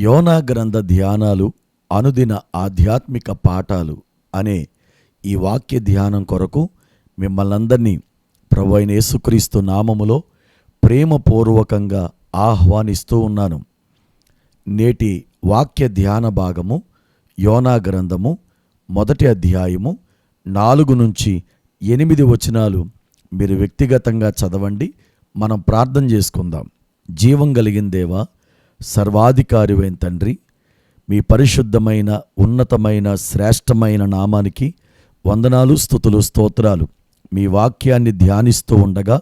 యోనా గ్రంథ ధ్యానాలు అనుదిన ఆధ్యాత్మిక పాఠాలు అనే ఈ వాక్య ధ్యానం కొరకు మిమ్మల్నందరినీ ప్రభు అయిన యేసుక్రీస్తు నామములో ప్రేమపూర్వకంగా ఆహ్వానిస్తూ ఉన్నాను. నేటి వాక్య ధ్యాన భాగము యోనా గ్రంథము మొదటి అధ్యాయము నాలుగు నుంచి ఎనిమిది వచనాలు మీరు వ్యక్తిగతంగా చదవండి. మనం ప్రార్థన చేసుకుందాం. జీవం కలిగిన దేవా సర్వాధికారివైన తండ్రి మీ పరిశుద్ధమైన ఉన్నతమైన శ్రేష్టమైన నామానికి వందనాలు స్థుతులు స్తోత్రాలు. మీ వాక్యాన్ని ధ్యానిస్తూ ఉండగా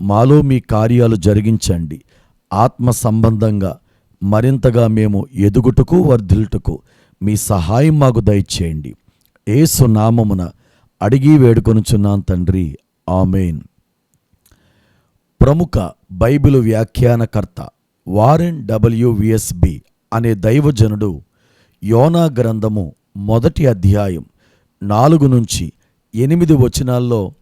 మాలో మీ కార్యాలు జరిగించండి. ఆత్మ సంబంధంగా మరింతగా మేము ఎదుగుటకు వర్ధిల్టుకు మీ సహాయం మాకు దయచేయండి. ఏసు నామమున అడిగి వేడుకొనుచున్నాను తండ్రి. ఆమెన్. ప్రముఖ బైబిలు వ్యాఖ్యానకర్త వారెన్ డబ్ల్యూవిఎస్బి అనే దైవజనుడు యోనా గ్రంథము మొదటి అధ్యాయం నాలుగు నుంచి ఎనిమిది వచనాల్లో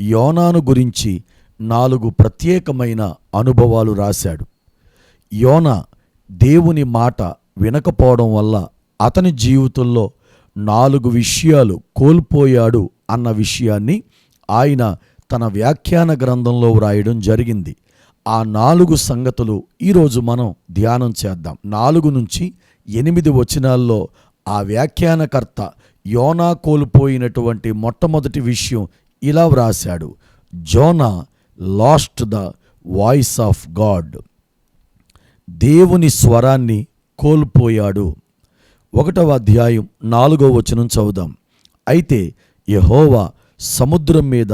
యోనాను గురించి నాలుగు ప్రత్యేకమైన అనుభవాలు రాశాడు. యోన దేవుని మాట వినకపోవడం వల్ల అతని జీవితంలో నాలుగు విషయాలు కోల్పోయాడు అన్న విషయాన్ని ఆయన తన వ్యాఖ్యాన గ్రంథంలో వ్రాయడం జరిగింది. ఆ నాలుగు సంగతులు ఈరోజు మనం ధ్యానం చేద్దాం. నాలుగు నుంచి ఎనిమిది వచనాల్లో ఆ వ్యాఖ్యానకర్త యోనా కోల్పోయినటువంటి మొట్టమొదటి విషయం ఇలా వ్రాశాడు. Jonah lost the voice of God. దేవుని స్వరాన్ని కోల్పోయాడు. ఒకటవ అధ్యాయం నాలుగో వచనం చదువుదాం. అయితే యహోవా సముద్రం మీద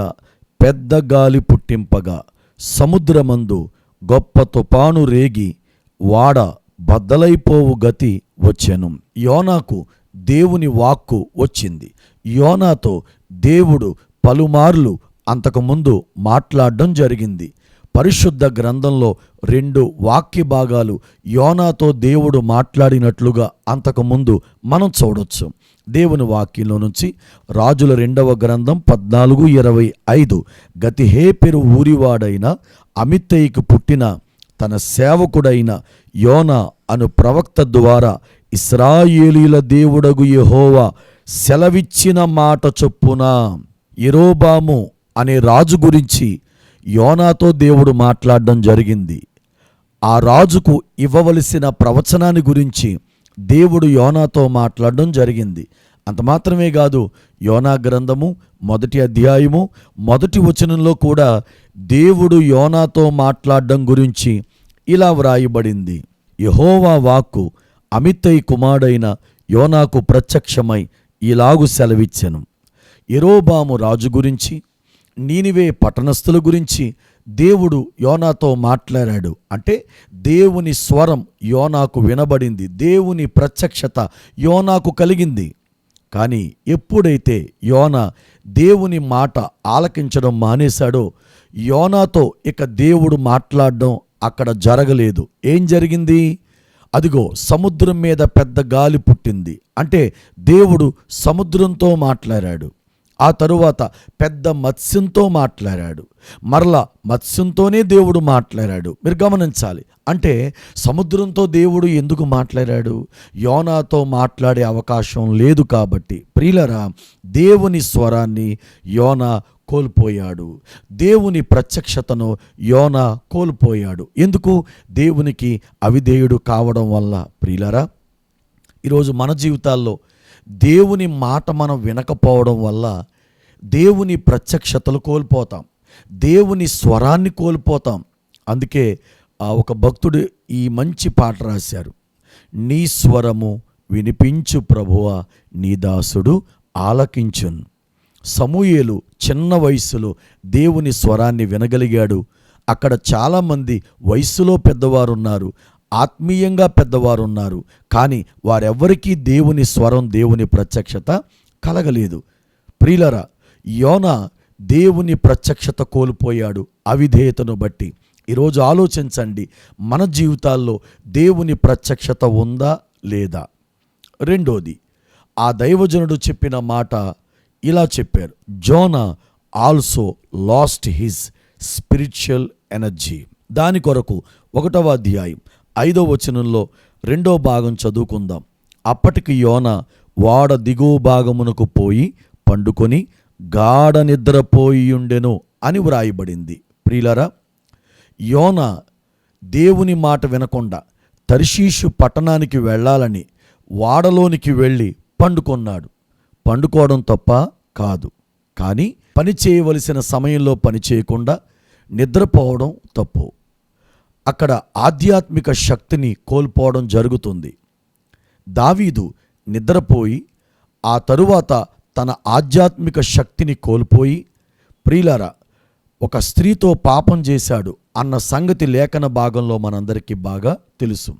పెద్ద గాలి పుట్టింపగా సముద్రమందు గొప్ప తుపాను రేగి వాడ బద్దలైపోవు గతి వచ్చెను. యోనాకు దేవుని వాక్కు వచ్చింది. యోనాతో దేవుడు పలుమార్లు అంతకుముందు మాట్లాడడం జరిగింది. పరిశుద్ధ గ్రంథంలో రెండు వాక్య భాగాలు యోనాతో దేవుడు మాట్లాడినట్లుగా అంతకుముందు మనం చూడొచ్చు. దేవుని వాక్యంలో నుంచి రాజుల రెండవ గ్రంథం పద్నాలుగు ఇరవై ఐదు. గతిహేపెరు ఊరివాడైన అమితయ్యకు పుట్టిన తన సేవకుడైన యోన అను ప్రవక్త ద్వారా ఇస్రాయేలీల దేవుడగు యహోవా సెలవిచ్చిన మాట చొప్పున ఇరోబాము అనే రాజు గురించి యోనాతో దేవుడు మాట్లాడడం జరిగింది. ఆ రాజుకు ఇవ్వవలసిన ప్రవచనాన్ని గురించి దేవుడు యోనాతో మాట్లాడడం జరిగింది. అంత మాత్రమే కాదు యోనా గ్రంథము మొదటి అధ్యాయము మొదటి వచనంలో కూడా దేవుడు యోనాతో మాట్లాడడం గురించి ఇలా వ్రాయబడింది. యహోవా వాక్కు అమితై కుమారుడైన యోనాకు ప్రత్యక్షమై ఇలాగు సెలవిచ్చెను. ఎరోబాము రాజు గురించి నీనివే పట్టణస్థుల గురించి దేవుడు యోనాతో మాట్లాడాడు. అంటే దేవుని స్వరం యోనాకు వినబడింది. దేవుని ప్రత్యక్షత యోనాకు కలిగింది. కానీ ఎప్పుడైతే యోన దేవుని మాట ఆలకించడం మానేశాడో యోనాతో ఇక దేవుడు మాట్లాడడం అక్కడ జరగలేదు. ఏం జరిగింది? అదిగో సముద్రం మీద పెద్ద గాలి పుట్టింది. అంటే దేవుడు సముద్రంతో మాట్లాడాడు. ఆ తరువాత పెద్ద మత్స్యంతో మాట్లాడాడు. మరలా మత్స్యంతోనే దేవుడు మాట్లాడాడు. మీరు గమనించాలి. అంటే సముద్రంతో దేవుడు ఎందుకు మాట్లాడాడు? యోనాతో మాట్లాడే అవకాశం లేదు కాబట్టి. ప్రియులరా దేవుని స్వరాన్ని యోనా కోల్పోయాడు. దేవుని ప్రత్యక్షతను యోన కోల్పోయాడు. ఎందుకు? దేవునికి అవిధేయుడు కావడం వల్ల. ప్రియులరా ఈరోజు మన జీవితాల్లో దేవుని మాట మనం వినకపోవడం వల్ల దేవుని ప్రత్యక్షతలు కోల్పోతాం. దేవుని స్వరాన్ని కోల్పోతాం. అందుకే ఆ ఒక భక్తుడు ఈ మంచి పాట రాశారు. నీ స్వరము వినిపించు ప్రభువ నీ దాసుడు ఆలకించున్. సమూయేలు చిన్న వయసులో దేవుని స్వరాన్ని వినగలిగాడు. అక్కడ చాలామంది వయస్సులో పెద్దవారున్నారు. ఆత్మీయంగా పెద్దవారు ఉన్నారు కానీ వారెవ్వరికీ దేవుని స్వరం దేవుని ప్రత్యక్షత కలగలేదు. ప్రియులరా యోన దేవుని ప్రత్యక్షత కోల్పోయాడు అవిధేయతను బట్టి. ఈరోజు ఆలోచించండి మన జీవితాల్లో దేవుని ప్రత్యక్షత ఉందా లేదా? రెండోది ఆ దైవజనుడు చెప్పిన మాట ఇలా చెప్పారు. Jonah also lost his spiritual energy. దాని కొరకు ఒకటవ అధ్యాయం ఐదో వచనంలో రెండో భాగం చదువుకుందాం. అప్పటికి యోన వాడ దిగువ భాగమునకు పోయి పండుకొని గాఢ నిద్రపోయియుండెను అని వ్రాయబడింది. ప్రియులరా యోన దేవుని మాట వినకుండా తర్షీషు పట్టణానికి వెళ్ళాలని వాడలోనికి వెళ్ళి పండుకొన్నాడు. పండుకోవడం తప్ప కాదు. కానీ పని చేయవలసిన సమయంలో పని చేయకుండా నిద్రపోవడం తప్పు. అక్కడ ఆధ్యాత్మిక శక్తిని కోల్పోవడం జరుగుతుంది. దావీదు నిద్రపోయి ఆ తరువాత తన ఆధ్యాత్మిక శక్తిని కోల్పోయి ప్రియులరా ఒక స్త్రీతో పాపం చేశాడు అన్న సంగతి లేఖన భాగంలో మనందరికీ బాగా తెలుసు.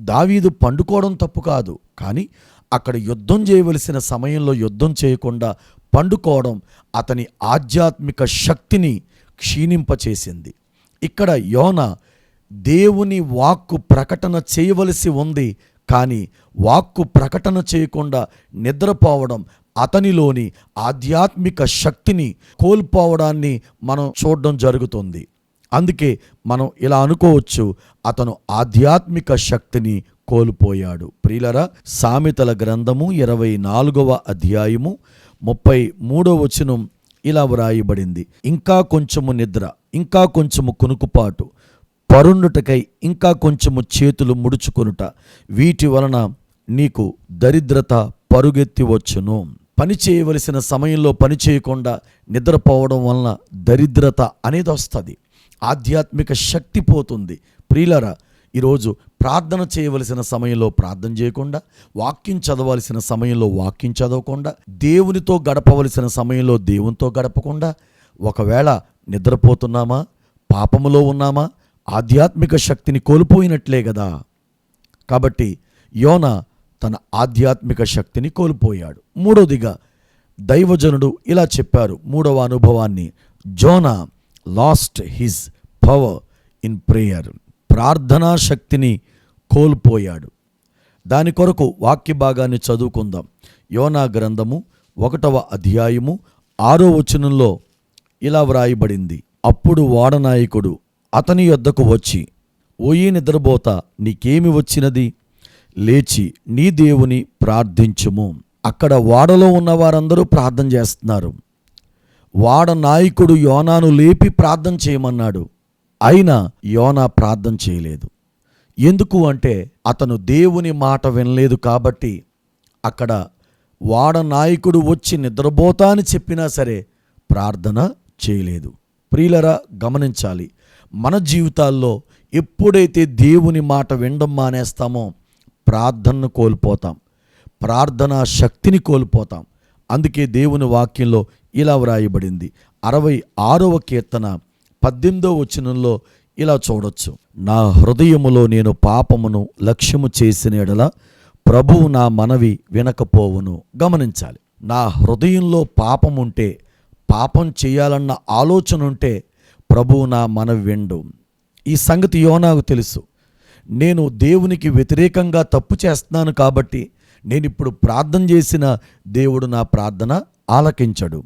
దావీదు పండుకోవడం తప్పు కాదు కానీ అక్కడ యుద్ధం చేయవలసిన సమయంలో యుద్ధం చేయకుండా పండుకోవడం అతని ఆధ్యాత్మిక శక్తిని క్షీణింపచేసింది. ఇక్కడ యోన దేవుని వాక్కు ప్రకటన చేయవలసి ఉంది కానీ వాక్కు ప్రకటన చేయకుండా నిద్రపోవడం అతనిలోని ఆధ్యాత్మిక శక్తిని కోల్పోవడాన్ని మనం చూడడం జరుగుతుంది. అందుకే మనం ఇలా అనుకోవచ్చు అతను ఆధ్యాత్మిక శక్తిని కోల్పోయాడు. ప్రియులరా సామెతల గ్రంథము ఇరవై నాలుగవ అధ్యాయము ముప్పై మూడవ వచనం ఇలా వ్రాయబడింది. ఇంకా కొంచెము నిద్ర ఇంకా కొంచెము కునుకుపాటు పరుండుటకై ఇంకా కొంచెము చేతులు ముడుచుకొనుట వీటి వలన నీకు దరిద్రత పరుగెత్తి వచ్చును పని చేయవలసిన సమయంలో పని చేయకుండా నిద్రపోవడం వలన దరిద్రత అనేది వస్తుంది. ఆధ్యాత్మిక శక్తి పోతుంది. ప్రియులరా ఈరోజు ప్రార్థన చేయవలసిన సమయంలో ప్రార్థన చేయకుండా వాక్యం చదవలసిన సమయంలో వాక్యం చదవకుండా దేవునితో గడపవలసిన సమయంలో దేవునితో గడపకుండా ఒకవేళ నిద్రపోతున్నామా? పాపములో ఉన్నామా? ఆధ్యాత్మిక శక్తిని కోల్పోయినట్లే కదా కాబట్టి యోన తన ఆధ్యాత్మిక శక్తిని కోల్పోయాడు. మూడోదిగా దైవజనుడు ఇలా చెప్పారు మూడవ అనుభవాన్ని. Jonah lost his power in prayer ప్రార్థనా శక్తిని కోల్పోయాడు. దాని కొరకు వాక్య భాగాన్ని చదువుకుందాం. యోనా గ్రంథము ఒకటవ అధ్యాయము ఆరో వచనంలో ఇలా వ్రాయబడింది. అప్పుడు వాడనాయకుడు అతని యొద్దకు వచ్చి ఓయి నిద్రబోత నీకేమి వచ్చినది? లేచి నీ దేవుని ప్రార్థించుము. అక్కడ వాడలో ఉన్న వారందరూ ప్రార్థన చేస్తున్నారు. వాడ నాయకుడు యోనాను లేపి ప్రార్థన చేయమన్నాడు. అయినా యోనా ప్రార్థన చేయలేదు. ఎందుకు అంటే అతను దేవుని మాట వినలేదు కాబట్టి. అక్కడ వాడ నాయకుడు వచ్చి నిద్రపోతా అని చెప్పినా సరే ప్రార్థన చేయలేదు. ప్రియులరా గమనించాలి. మన జీవితాల్లో ఎప్పుడైతే దేవుని మాట వినడం మానేస్తామో ప్రార్థనను కోల్పోతాం. ప్రార్థనా శక్తిని కోల్పోతాం. అందుకే దేవుని వాక్యంలో ఇలా వ్రాయబడింది. అరవై ఆరవ కీర్తన పద్దెనిమిదో వచనంలో ఇలా చూడొచ్చు. నా హృదయములో నేను పాపమును లక్ష్యము చేసిన ఎడల ప్రభువు నా మనవి వినకపోవును. గమనించాలి. నా హృదయంలో పాపం ఉంటే పాపం చేయాలన్న ఆలోచన ఉంటే ప్రభువు నా మనవి విండు. ఈ సంగతి యోనాకు తెలుసు. నేను దేవునికి వ్యతిరేకంగా తప్పు చేస్తున్నాను కాబట్టి నేను ఇప్పుడు ప్రార్థన చేసిన దేవుడు నా ప్రార్థన ఆలకించడు.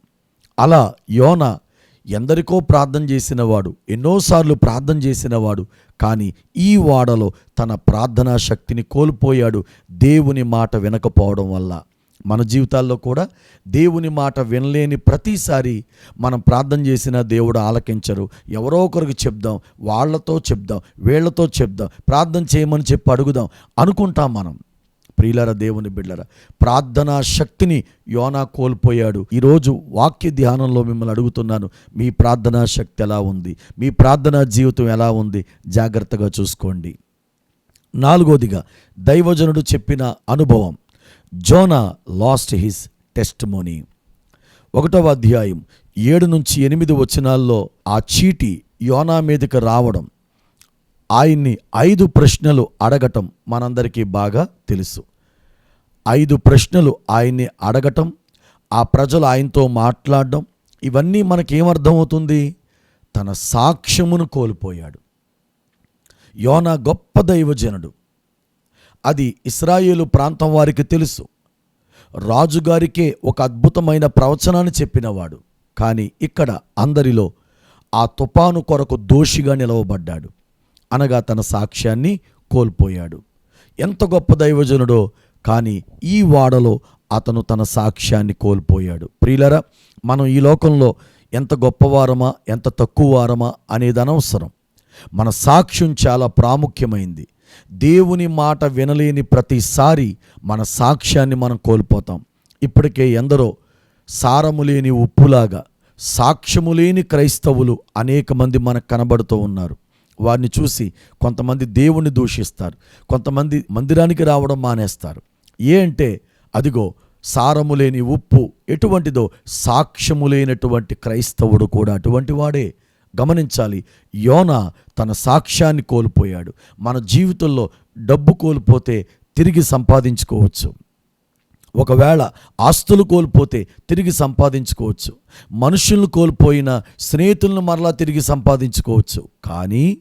అలా యోన ఎందరికో ప్రార్థన చేసినవాడు ఎన్నోసార్లు ప్రార్థన చేసినవాడు కానీ ఈ వాడలో తన ప్రార్థనా శక్తిని కోల్పోయాడు దేవుని మాట వినకపోవడం వల్ల. మన జీవితాల్లో కూడా దేవుని మాట వినలేని ప్రతిసారి మనం ప్రార్థన చేసిన దేవుడు ఆలకించరు. ఎవరో ఒకరికి చెప్దాం వాళ్ళతో చెప్దాం వీళ్ళతో చెప్దాం ప్రార్థన చేయమని చెప్పి అడుగుదాం అనుకుంటాం మనం. ప్రియులర దేవుని బిడ్డర ప్రార్థనా శక్తిని యోనా కోల్పోయాడు. ఈరోజు వాక్య ధ్యానంలో మిమ్మల్ని అడుగుతున్నాను మీ ప్రార్థనా శక్తి ఎలా ఉంది? మీ ప్రార్థనా జీవితం ఎలా ఉంది? జాగ్రత్తగా చూసుకోండి. నాలుగోదిగా దైవజనుడు చెప్పిన అనుభవం. Jonah lost his testimony ఒకటవ అధ్యాయం ఏడు నుంచి ఎనిమిది వచనాల్లో ఆ చీటి యోనా మీదకి రావడం ఆయన్ని ఐదు ప్రశ్నలు అడగటం మనందరికీ బాగా తెలుసు. ఐదు ప్రశ్నలు ఆయన్ని అడగటం ఆ ప్రజలు ఆయనతో మాట్లాడడం ఇవన్నీ మనకేమర్థమవుతుంది? తన సాక్ష్యమును కోల్పోయాడు. యోనా గొప్ప దైవజనుడు. అది ఇస్రాయేలు ప్రాంతం వారికి తెలుసు. రాజుగారికే ఒక అద్భుతమైన ప్రవచనాన్ని చెప్పినవాడు. కానీ ఇక్కడ అందరిలో ఆ తుపాను కొరకు దోషిగా నిలవబడ్డాడు. అనగా తన సాక్ష్యాన్ని కోల్పోయాడు. ఎంత గొప్ప దైవజనుడో కానీ ఈ వాడలో అతను తన సాక్ష్యాన్ని కోల్పోయాడు. ప్రియులరా మనం ఈ లోకంలో ఎంత గొప్పవారమా ఎంత తక్కువ వారమా అనేది అనవసరం మన సాక్ష్యం చాలా ప్రాముఖ్యమైంది. దేవుని మాట వినలేని ప్రతిసారి మన సాక్ష్యాన్ని మనం కోల్పోతాం. ఇప్పటికే ఎందరో సారము లేని ఉప్పులాగా సాక్ష్యము లేని క్రైస్తవులు అనేక మంది మనకు కనబడుతూ ఉన్నారు. వారిని చూసి కొంతమంది దేవుణ్ణి దూషిస్తారు కొంతమంది మందిరానికి రావడం మానేస్తారు. ఏ అంటే అదిగో సారము లేని ఉప్పు ఎటువంటిదో సాక్ష్యము లేనటువంటి క్రైస్తవుడు కూడా అటువంటి వాడే. గమనించాలి. యోన తన సాక్ష్యాన్ని కోల్పోయాడు. మన జీవితంలో డబ్బు కోల్పోతే తిరిగి సంపాదించుకోవచ్చు. ఒకవేళ ఆస్తులు కోల్పోతే తిరిగి సంపాదించుకోవచ్చు. మనుషులను కోల్పోయిన స్నేహితులను మరలా తిరిగి సంపాదించుకోవచ్చు. కానీ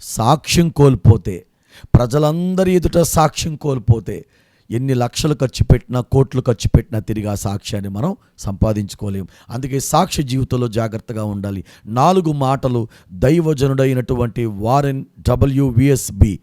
సాక్ష్యం కోల్పోతే ప్రజలందరి ఎదుట సాక్ష్యం కోల్పోతే ఎన్ని లక్షలు ఖర్చు పెట్టినా కోట్లు ఖర్చు పెట్టినా తిరిగి ఆ సాక్ష్యాన్ని మనం సంపాదించుకోలేము అందుకే సాక్ష్య జీవితంలో జాగ్రత్తగా ఉండాలి. నాలుగు మాటలు దైవజనుడైనటువంటి వారెన్ డబ్ల్యూవిఎస్బి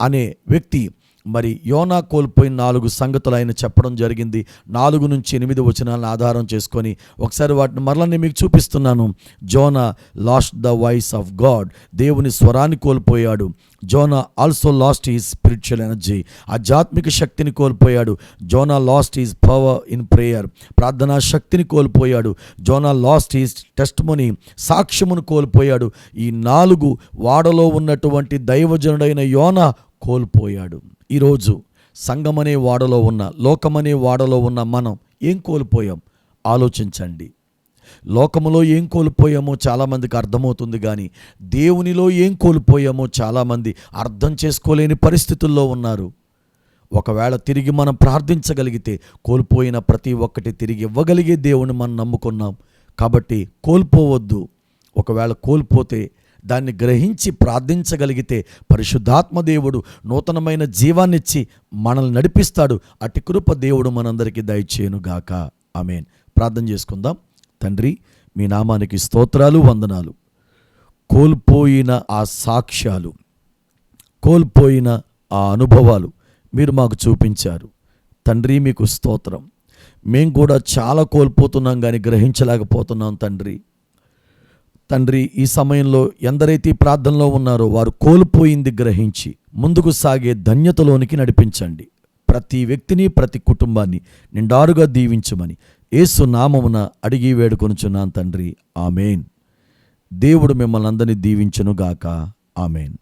అనే వ్యక్తి మరి యోనా కోల్పోయిన నాలుగు సంగతులు ఆయన చెప్పడం జరిగింది. నాలుగు నుంచి ఎనిమిది వచనాలను ఆధారం చేసుకొని ఒకసారి వాటిని మరలా నేను మీకు చూపిస్తున్నాను. Jonah lost the voice of God దేవుని స్వరాన్ని కోల్పోయాడు. Jonah also lost his spiritual energy ఆధ్యాత్మిక శక్తిని కోల్పోయాడు. Jonah lost his power in prayer ప్రార్థనా శక్తిని కోల్పోయాడు. Jonah lost his testimony సాక్ష్యమును కోల్పోయాడు. ఈ నాలుగు వాడలో ఉన్నటువంటి దైవజనుడైన యోనా కోల్పోయాడు. ఈరోజు సంఘమనే వాడలో ఉన్న లోకమనే వాడలో ఉన్న మనం ఏం కోల్పోయాం? ఆలోచించండి. లోకములో ఏం కోల్పోయామో చాలామందికి అర్థమవుతుంది కానీ దేవునిలో ఏం కోల్పోయామో చాలామంది అర్థం చేసుకోలేని పరిస్థితుల్లో ఉన్నారు. ఒకవేళ తిరిగి మనం ప్రార్థించగలిగితే కోల్పోయిన ప్రతి ఒక్కటి తిరిగి ఇవ్వగలిగే దేవుని మనం నమ్ముకున్నాం. కాబట్టి కోల్పోవద్దు. ఒకవేళ కోల్పోతే దాన్ని గ్రహించి ప్రార్థించగలిగితే పరిశుద్ధాత్మ దేవుడు నూతనమైన జీవాన్నిచ్చి మనల్ని నడిపిస్తాడు. అటు కృప దేవుడు మనందరికీ దయచేయునుగాక. ఆమెన్. ప్రార్థన చేసుకుందాం. తండ్రి మీ నామానికి స్తోత్రాలు వందనాలు. కోల్పోయిన ఆ సాక్ష్యాలు కోల్పోయిన ఆ అనుభవాలు మీరు మాకు చూపించారు. తండ్రి మీకు స్తోత్రం. మేము కూడా చాలా కోల్పోతున్నాం కానీ గ్రహించలేకపోతున్నాం తండ్రి. తండ్రి ఈ సమయంలో ఎందరైతే ప్రార్థనలో ఉన్నారో వారు కోల్పోయింది గ్రహించి ముందుకు సాగే ధన్యతలోనికి నడిపించండి. ప్రతి వ్యక్తిని ప్రతి కుటుంబాన్ని నిండారుగా దీవించమని ఏసు నామమున అడిగి వేడుకొనుచున్నాను తండ్రి. ఆమెన్. దేవుడు మిమ్మల్ని అందరినీ దీవించునుగాక. ఆమెన్.